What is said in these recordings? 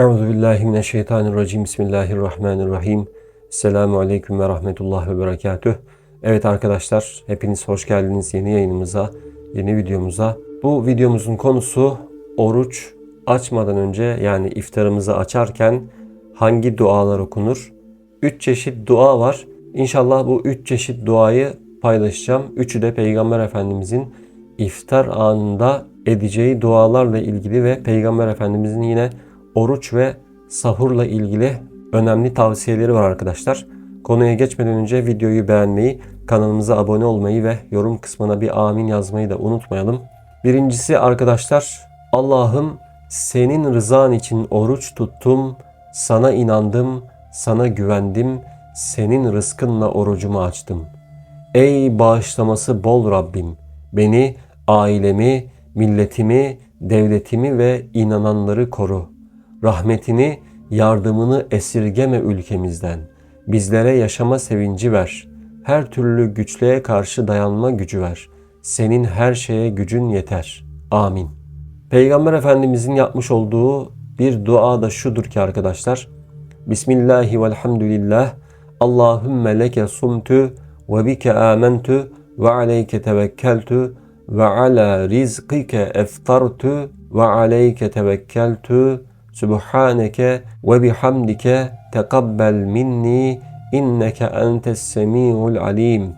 Euzu billahi mineşşeytanirracim. Bismillahirrahmanirrahim. Selamun aleyküm ve rahmetullah ve berekatüh. Evet arkadaşlar, hepiniz hoş geldiniz yeni yayınımıza, yeni videomuza. Bu videomuzun konusu oruç açmadan önce yani iftarımızı açarken hangi dualar okunur? Üç çeşit dua var. İnşallah bu üç çeşit duayı paylaşacağım. Üçü de Peygamber Efendimizin iftar anında edeceği dualarla ilgili ve Peygamber Efendimizin yine oruç ve sahurla ilgili önemli tavsiyeleri var arkadaşlar. Konuya geçmeden önce videoyu beğenmeyi, kanalımıza abone olmayı ve yorum kısmına bir amin yazmayı da unutmayalım. Birincisi arkadaşlar Allah'ım senin rızan için oruç tuttum, sana inandım, sana güvendim, senin rızkınla orucumu açtım. Ey bağışlaması bol Rabbim, beni, ailemi, milletimi, devletimi ve inananları koru. Rahmetini, yardımını esirgeme ülkemizden. Bizlere yaşama sevinci ver. Her türlü güçlüğe karşı dayanma gücü ver. Senin her şeye gücün yeter. Amin. Peygamber Efendimizin yapmış olduğu bir dua da şudur ki arkadaşlar. Bismillahi velhamdülillah. Allahümme leke sumtu ve bike amentu ve aleyke tevekkeltu ve ala rizqike eftartu ve aleyke tevekkeltu Subhaneke ve bihamdike tekabbel minni inneke entes semiul alim.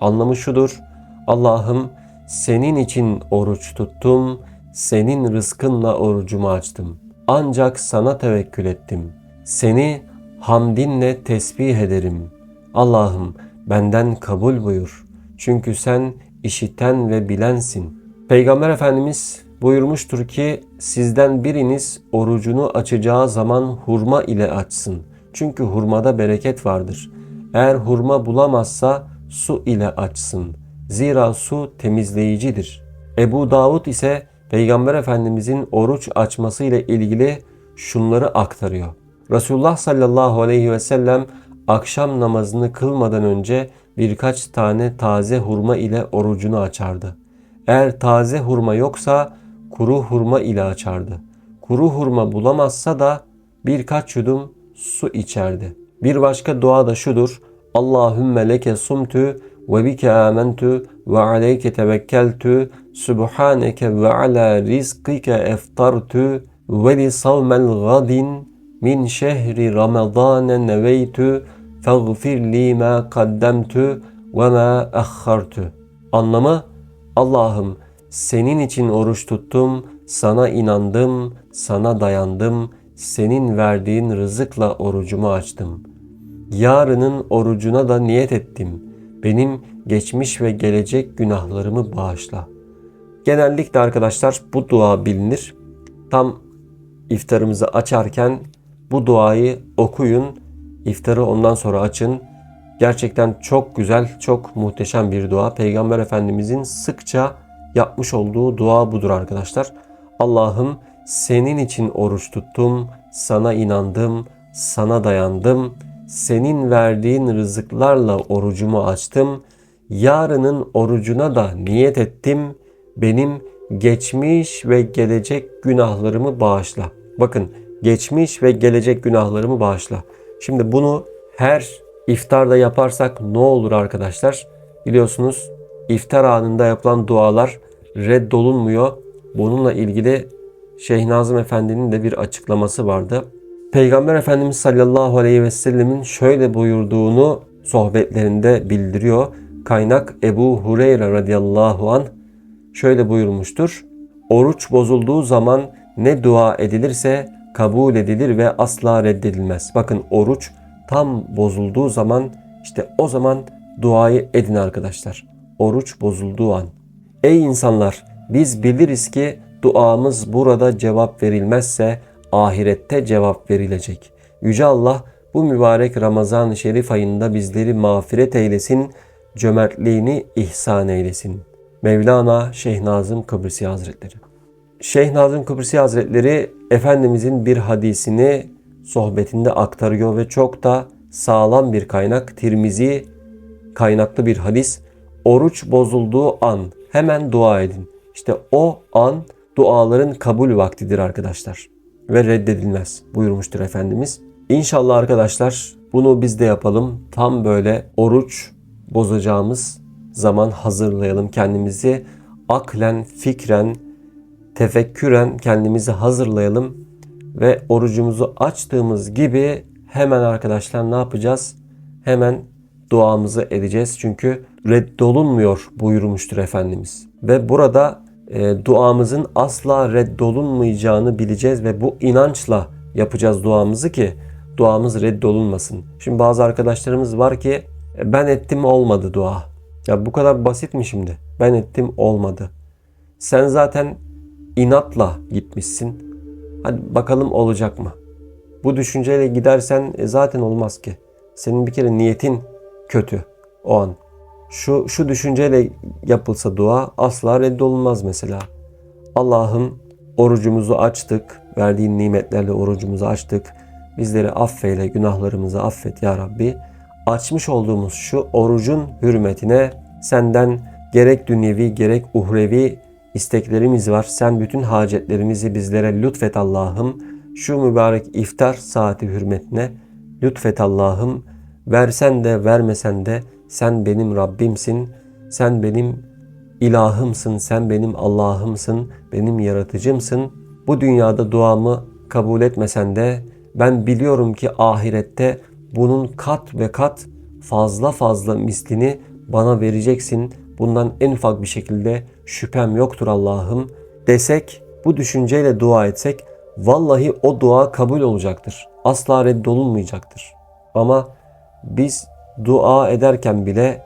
Anlamı şudur. Allah'ım senin için oruç tuttum, senin rızkınla orucumu açtım. Ancak sana tevekkül ettim. Seni hamdinle tesbih ederim. Allah'ım benden kabul buyur. Çünkü sen işiten ve bilensin. Peygamber Efendimiz buyurmuştur ki sizden biriniz orucunu açacağı zaman hurma ile açsın. Çünkü hurmada bereket vardır. Eğer hurma bulamazsa su ile açsın. Zira su temizleyicidir. Ebu Davud ise Peygamber Efendimizin oruç açması ile ilgili şunları aktarıyor. Resulullah sallallahu aleyhi ve sellem akşam namazını kılmadan önce birkaç tane taze hurma ile orucunu açardı. Eğer taze hurma yoksa kuru hurma ile açardı. Kuru hurma bulamazsa da birkaç yudum su içerdi. Bir başka dua da şudur. Allahümme leke sumtu ve bike amentu ve aleyke tevekkeltu subhaneke ve ala rizkike eftartu ve li savmel gadin min şehri ramadane neveytu feğfir li ma kaddemtu ve ma ahhartu. Anlamı Allah'ım senin için oruç tuttum, sana inandım, sana dayandım, senin verdiğin rızıkla orucumu açtım. Yarının orucuna da niyet ettim. Benim geçmiş ve gelecek günahlarımı bağışla. Genellikle arkadaşlar bu dua bilinir. Tam iftarımızı açarken bu duayı okuyun. İftarı ondan sonra açın. Gerçekten çok güzel, çok muhteşem bir dua. Peygamber Efendimizin sıkça yapmış olduğu dua budur arkadaşlar. Allah'ım senin için oruç tuttum, sana inandım, sana dayandım. Senin verdiğin rızıklarla orucumu açtım. Yarının orucuna da niyet ettim. Benim geçmiş ve gelecek günahlarımı bağışla. Bakın geçmiş ve gelecek günahlarımı bağışla. Şimdi bunu her iftarda yaparsak ne olur arkadaşlar? Biliyorsunuz iftar anında yapılan dualar reddolunmuyor. Bununla ilgili Şeyh Nazım Efendi'nin de bir açıklaması vardı. Peygamber Efendimiz sallallahu aleyhi ve sellemin şöyle buyurduğunu sohbetlerinde bildiriyor. Kaynak Ebu Hureyre radıyallahu an şöyle buyurmuştur. Oruç bozulduğu zaman ne dua edilirse kabul edilir ve asla reddedilmez. Bakın oruç tam bozulduğu zaman işte o zaman duayı edin arkadaşlar. Oruç bozulduğu an. Ey insanlar biz biliriz ki duamız burada cevap verilmezse ahirette cevap verilecek. Yüce Allah bu mübarek Ramazan-ı Şerif ayında bizleri mağfiret eylesin, cömertliğini ihsan eylesin. Mevlana Şeyh Nazım Kıbrısi Hazretleri Şeyh Nazım Kıbrısi Hazretleri Efendimizin bir hadisini sohbetinde aktarıyor ve çok da sağlam bir kaynak. Tirmizi kaynaklı bir hadis. Oruç bozulduğu an hemen dua edin. İşte o an duaların kabul vaktidir arkadaşlar. ve reddedilmez buyurmuştur Efendimiz. İnşallah arkadaşlar bunu biz de yapalım. Tam böyle oruç bozacağımız zaman hazırlayalım kendimizi. Aklen, fikren, tefekküren kendimizi hazırlayalım ve orucumuzu açtığımız gibi hemen arkadaşlar ne yapacağız? Hemen duamızı edeceğiz. Çünkü reddolunmuyor buyurmuştur Efendimiz. Ve burada e, duamızın asla reddolunmayacağını bileceğiz ve bu inançla yapacağız duamızı ki duamız reddolunmasın. Şimdi bazı arkadaşlarımız var ki e, ben ettim olmadı dua. Ya bu kadar basit mi şimdi? Ben ettim olmadı. Sen zaten inatla gitmişsin. Hadi bakalım olacak mı? Bu düşünceyle gidersen e, zaten olmaz ki. Senin bir kere niyetin kötü o an. Şu şu düşünceyle yapılsa dua asla reddolunmaz mesela. Allah'ım orucumuzu açtık. Verdiğin nimetlerle orucumuzu açtık. Bizleri affeyle, günahlarımızı affet ya Rabbi. Açmış olduğumuz şu orucun hürmetine senden gerek dünyevi gerek uhrevi isteklerimiz var. Sen bütün hacetlerimizi bizlere lütfet Allah'ım. Şu mübarek iftar saati hürmetine lütfet Allah'ım. Versen de vermesen de sen benim Rabbimsin. Sen benim ilahımsın. Sen benim Allah'ımsın. Benim yaratıcımsın. Bu dünyada duamı kabul etmesen de ben biliyorum ki ahirette bunun kat ve kat fazla fazla mislini bana vereceksin. Bundan en ufak bir şekilde şüphem yoktur Allah'ım desek, bu düşünceyle dua etsek vallahi o dua kabul olacaktır. Asla reddolunmayacaktır. Ama biz dua ederken bile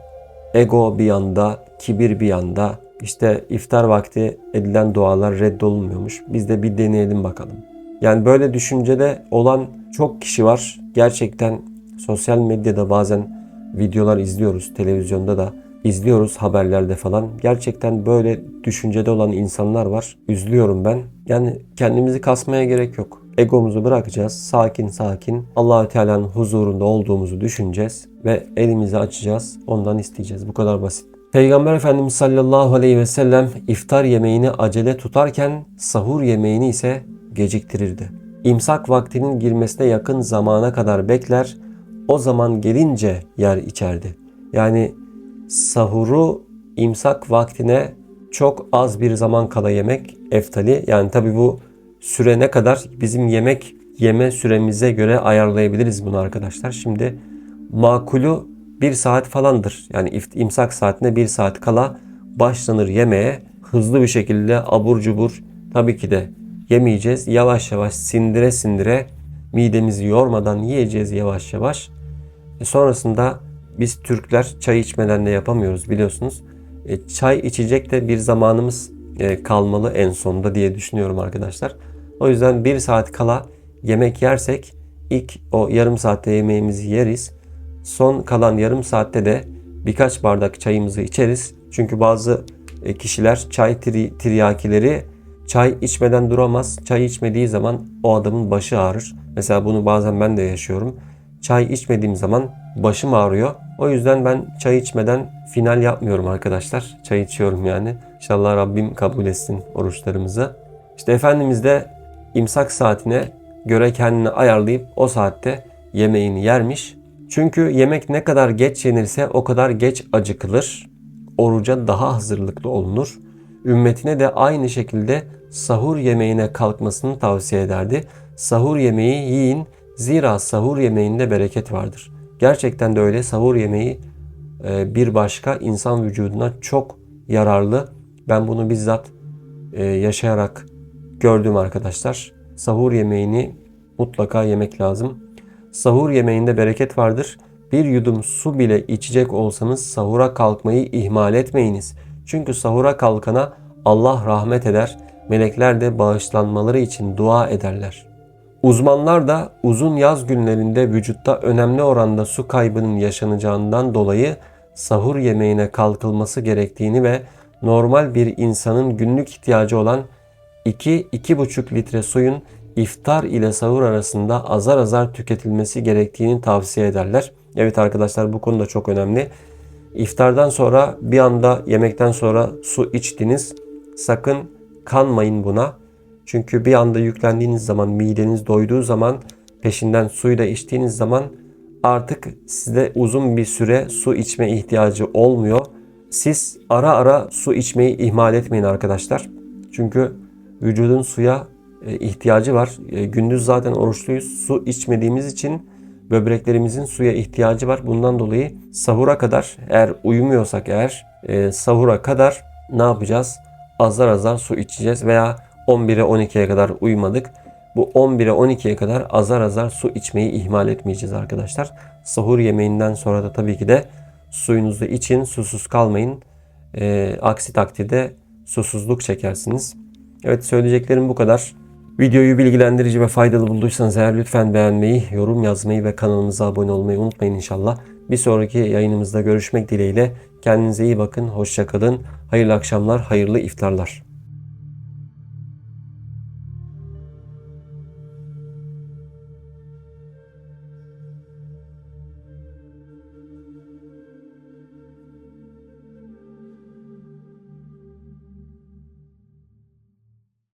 ego bir yanda, kibir bir yanda, işte iftar vakti edilen dualar reddolunmuyormuş. Biz de bir deneyelim bakalım. Yani böyle düşüncede olan çok kişi var. Gerçekten sosyal medyada bazen videolar izliyoruz, televizyonda da izliyoruz haberlerde falan. Gerçekten böyle düşüncede olan insanlar var. Üzülüyorum ben. Yani kendimizi kasmaya gerek yok. Egomuzu bırakacağız. Sakin sakin Allahü Teala'nın huzurunda olduğumuzu düşüneceğiz ve elimizi açacağız. Ondan isteyeceğiz. Bu kadar basit. Peygamber Efendimiz sallallahu aleyhi ve sellem iftar yemeğini acele tutarken sahur yemeğini ise geciktirirdi. İmsak vaktinin girmesine yakın zamana kadar bekler, o zaman gelince yer içerdi. Yani sahuru imsak vaktine çok az bir zaman kala yemek eftali. Yani tabi bu süre ne kadar bizim yemek yeme süremize göre ayarlayabiliriz bunu arkadaşlar. Şimdi makulü bir saat falandır. Yani imsak saatine bir saat kala başlanır yemeğe. Hızlı bir şekilde abur cubur tabii ki de yemeyeceğiz. Yavaş yavaş sindire sindire midemizi yormadan yiyeceğiz yavaş yavaş. E sonrasında biz Türkler çay içmeden de yapamıyoruz biliyorsunuz. E, çay içecek de bir zamanımız e, kalmalı en sonunda diye düşünüyorum arkadaşlar. O yüzden bir saat kala yemek yersek ilk o yarım saatte yemeğimizi yeriz. Son kalan yarım saatte de birkaç bardak çayımızı içeriz. Çünkü bazı e, kişiler çay tri, tiryakileri çay içmeden duramaz. Çay içmediği zaman o adamın başı ağrır. Mesela bunu bazen ben de yaşıyorum. Çay içmediğim zaman başım ağrıyor. O yüzden ben çay içmeden final yapmıyorum arkadaşlar. Çay içiyorum yani. İnşallah Rabbim kabul etsin oruçlarımızı. İşte Efendimiz de imsak saatine göre kendini ayarlayıp o saatte yemeğini yermiş. Çünkü yemek ne kadar geç yenirse o kadar geç acıkılır. Oruca daha hazırlıklı olunur. Ümmetine de aynı şekilde sahur yemeğine kalkmasını tavsiye ederdi. Sahur yemeği yiyin zira sahur yemeğinde bereket vardır. Gerçekten de öyle sahur yemeği e, bir başka insan vücuduna çok yararlı. Ben bunu bizzat e, yaşayarak gördüm arkadaşlar. Sahur yemeğini mutlaka yemek lazım. Sahur yemeğinde bereket vardır. Bir yudum su bile içecek olsanız sahura kalkmayı ihmal etmeyiniz. Çünkü sahura kalkana Allah rahmet eder. Melekler de bağışlanmaları için dua ederler. Uzmanlar da uzun yaz günlerinde vücutta önemli oranda su kaybının yaşanacağından dolayı sahur yemeğine kalkılması gerektiğini ve normal bir insanın günlük ihtiyacı olan 2-2,5 litre suyun iftar ile sahur arasında azar azar tüketilmesi gerektiğini tavsiye ederler. Evet arkadaşlar bu konuda çok önemli. İftardan sonra bir anda yemekten sonra su içtiniz. Sakın kanmayın buna. Çünkü bir anda yüklendiğiniz zaman, mideniz doyduğu zaman, peşinden suyu da içtiğiniz zaman artık size uzun bir süre su içme ihtiyacı olmuyor. Siz ara ara su içmeyi ihmal etmeyin arkadaşlar. Çünkü vücudun suya e, ihtiyacı var. E, Gündüz zaten oruçluyuz. Su içmediğimiz için böbreklerimizin suya ihtiyacı var. Bundan dolayı sahura kadar eğer uyumuyorsak eğer e, sahura kadar ne yapacağız? Azar azar su içeceğiz veya 11'e 12'ye kadar uyumadık. Bu 11'e 12'ye kadar azar azar su içmeyi ihmal etmeyeceğiz arkadaşlar. Sahur yemeğinden sonra da tabii ki de suyunuzu için, susuz kalmayın. E, aksi takdirde susuzluk çekersiniz. Evet söyleyeceklerim bu kadar. Videoyu bilgilendirici ve faydalı bulduysanız eğer lütfen beğenmeyi, yorum yazmayı ve kanalımıza abone olmayı unutmayın inşallah. Bir sonraki yayınımızda görüşmek dileğiyle. Kendinize iyi bakın, hoşça kalın. Hayırlı akşamlar, hayırlı iftarlar.